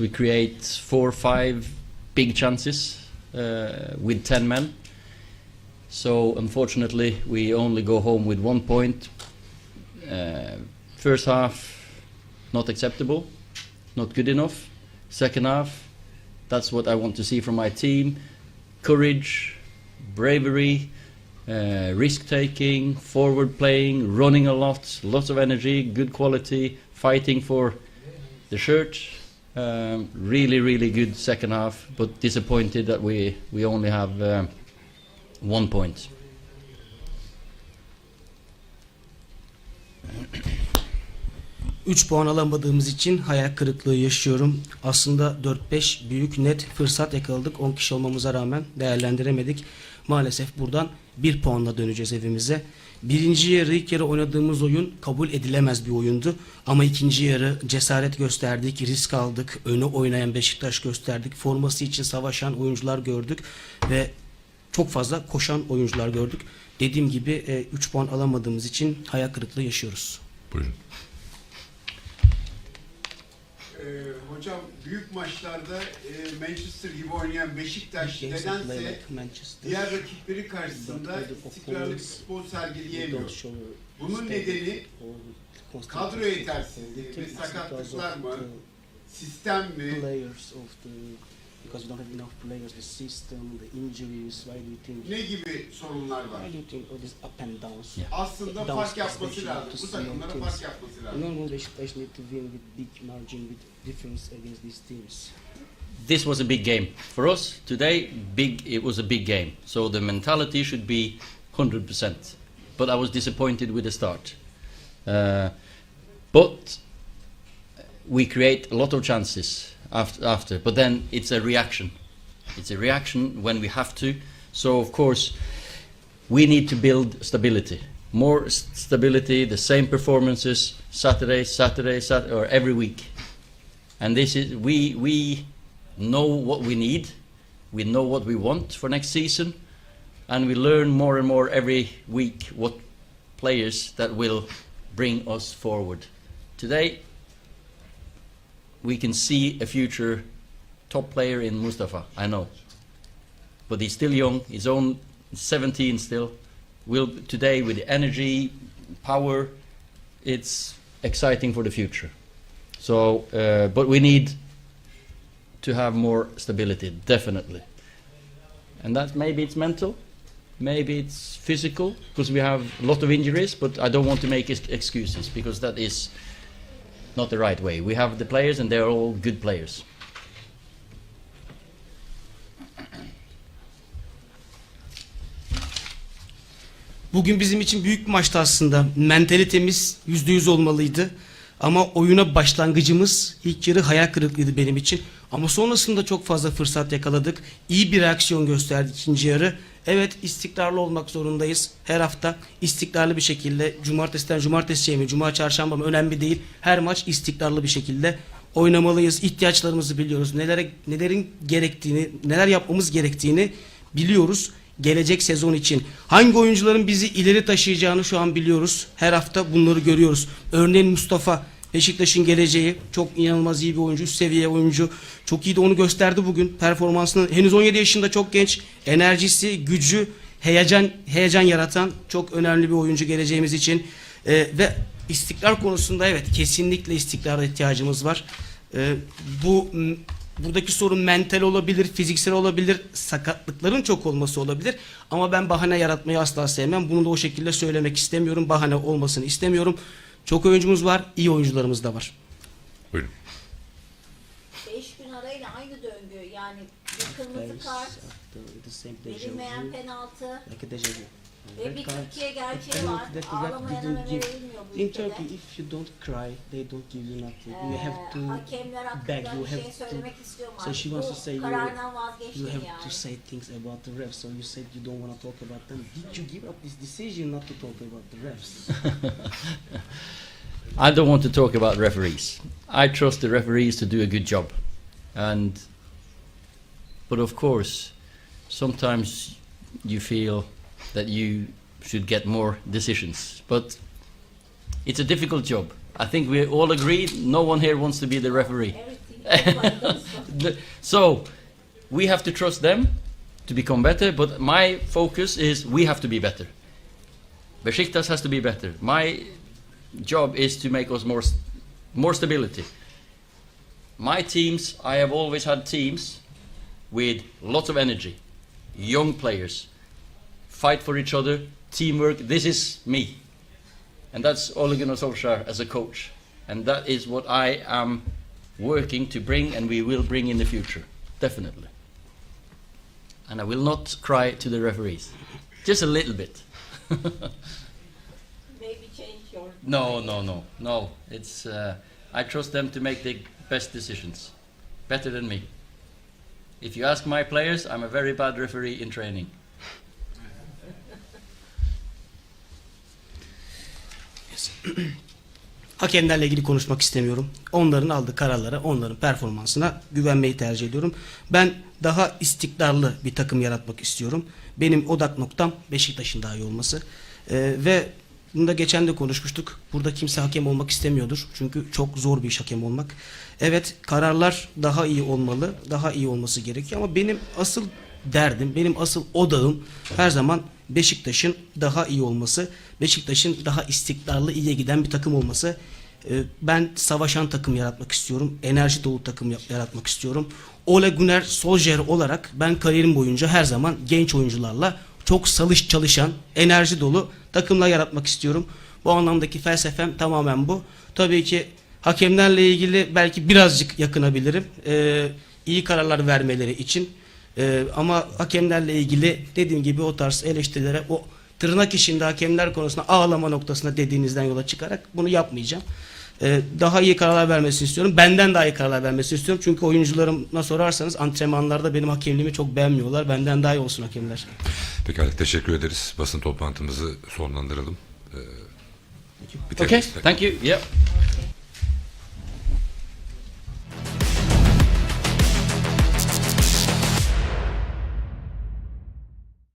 we create four or five big chances uh, with 10 men. So unfortunately, we only go home with one point. Uh, first half, not acceptable, not good enough. Second half, that's what I want to see from my team: courage, bravery, uh, risk taking, forward playing, running a lot, lots of energy, good quality, fighting for the shirt. Um, really, really good second half, but disappointed that we we only have um, one point. 3 puan alamadığımız için hayal kırıklığı yaşıyorum. Aslında 4-5 büyük net fırsat yakaladık. 10 kişi olmamıza rağmen değerlendiremedik. Maalesef buradan 1 puanla döneceğiz evimize. Birinci yarı ilk yarı oynadığımız oyun kabul edilemez bir oyundu. Ama ikinci yarı cesaret gösterdik, risk aldık, öne oynayan Beşiktaş gösterdik. Forması için savaşan oyuncular gördük ve çok fazla koşan oyuncular gördük. Dediğim gibi 3 puan alamadığımız için hayal kırıklığı yaşıyoruz. Buyurun. Ee, hocam büyük maçlarda e, Manchester gibi oynayan Beşiktaş nedense diğer rakipleri karşısında istikrarlı bir futbol sergileyemiyor. Bunun nedeni kadro yetersizliği ve sakatlıklar mı, sistem mi? Players of the because we don't have enough players, the system, the injuries. Why do you think? Ne gibi sorunlar var? Why do you think all these up and downs? Yeah. Aslında Downs fark yapması especially lazım. to Bu see takımlara teams. fark yapması lazım. Normal Beşiktaş need to win with big margin, with difference against these teams. This was a big game for us today. Big, it was a big game. So the mentality should be 100%. But I was disappointed with the start. Uh, but we create a lot of chances after, after. But then it's a reaction. It's a reaction when we have to. So of course, we need to build stability. More s- stability, the same performances Saturday, Saturday, Saturday, or every week. And this is we we know what we need, we know what we want for next season, and we learn more and more every week what players that will bring us forward. Today, we can see a future top player in Mustafa. I know, but he's still young. He's on 17 still. Will today with energy, power, it's exciting for the future. So, uh, but we need to have more stability, definitely. And that maybe it's mental, maybe it's physical, because we have a lot of injuries. But I don't want to make excuses because that is not the right way. We have the players, and they're all good players. Bugün bizim için büyük bir maçtı aslında. Mentalitemiz %100 olmalıydı. Ama oyuna başlangıcımız ilk yarı hayal kırıklığıydı benim için. Ama sonrasında çok fazla fırsat yakaladık. İyi bir reaksiyon gösterdik ikinci yarı. Evet istikrarlı olmak zorundayız. Her hafta istikrarlı bir şekilde cumartesiden cumartesiye mi, cuma çarşamba mı önemli değil. Her maç istikrarlı bir şekilde oynamalıyız. İhtiyaçlarımızı biliyoruz. Nelere, nelerin gerektiğini, neler yapmamız gerektiğini biliyoruz gelecek sezon için. Hangi oyuncuların bizi ileri taşıyacağını şu an biliyoruz. Her hafta bunları görüyoruz. Örneğin Mustafa Beşiktaş'ın geleceği çok inanılmaz iyi bir oyuncu, üst seviye oyuncu. Çok iyi de onu gösterdi bugün. Performansını henüz 17 yaşında çok genç. Enerjisi, gücü, heyecan heyecan yaratan çok önemli bir oyuncu geleceğimiz için. Ee, ve istikrar konusunda evet kesinlikle istikrara ihtiyacımız var. Ee, bu buradaki sorun mental olabilir, fiziksel olabilir, sakatlıkların çok olması olabilir. Ama ben bahane yaratmayı asla sevmem. Bunu da o şekilde söylemek istemiyorum. Bahane olmasını istemiyorum. Çok oyuncumuz var, iyi oyuncularımız da var. Buyurun. Kırmızı kart, verilmeyen penaltı ve bir Türkiye gerçeği var. Ağlamayan öne verilmiyor bu In ülkede. Turkey, if you don't cry, they don't give you nothing. You Ee, have to hakemler beg, hakkında you bir have şey to- söylemek istiyorum So she wants to say Bu you- karardan vazgeçtim You have yani. to say things about the refs. So you said you don't want to talk about them. Did you give up this decision not to talk about the refs? I don't want to talk about referees. I trust the referees to do a good job, and but of course, sometimes you feel that you should get more decisions. But it's a difficult job. I think we all agree. No one here wants to be the referee. So we have to trust them to become better, but my focus is we have to be better. Besiktas has to be better. My job is to make us more, st- more stability. My teams, I have always had teams with lots of energy, young players, fight for each other, teamwork. This is me. And that's Ole Gunnar Solskjaer as a coach. And that is what I am working to bring and we will bring in the future. Definitely. And I will not cry to the referees. Just a little bit. Maybe change your No, no, no, no. It's uh, I trust them to make the best decisions, better than me. If you ask my players, I'm a very bad referee in training. Hakemlerle ilgili konuşmak istemiyorum. Onların aldığı kararlara, onların performansına güvenmeyi tercih ediyorum. Ben daha istikrarlı bir takım yaratmak istiyorum. Benim odak noktam Beşiktaş'ın daha iyi olması. Ee, ve bunu da geçen de konuşmuştuk. Burada kimse hakem olmak istemiyordur. Çünkü çok zor bir iş hakem olmak. Evet kararlar daha iyi olmalı. Daha iyi olması gerekiyor ama benim asıl derdim, benim asıl odağım her zaman Beşiktaş'ın daha iyi olması, Beşiktaş'ın daha istikrarlı, iyiye giden bir takım olması. Ee, Ben savaşan takım yaratmak istiyorum, enerji dolu takım yaratmak istiyorum. Ole Gunnar Solskjaer olarak ben kariyerim boyunca her zaman genç oyuncularla çok salış çalışan, enerji dolu takımlar yaratmak istiyorum. Bu anlamdaki felsefem tamamen bu. Tabii ki hakemlerle ilgili belki birazcık yakınabilirim. Ee, iyi kararlar vermeleri için. Ee, ama hakemlerle ilgili dediğim gibi o tarz eleştirilere o tırnak içinde hakemler konusunda ağlama noktasında dediğinizden yola çıkarak bunu yapmayacağım. Ee, daha iyi kararlar vermesini istiyorum. Benden daha iyi kararlar vermesini istiyorum. Çünkü oyuncularıma sorarsanız antrenmanlarda benim hakemliğimi çok beğenmiyorlar. Benden daha iyi olsun hakemler. Pekala teşekkür ederiz. Basın toplantımızı sonlandıralım. Ee, Okay, thank you. Yeah.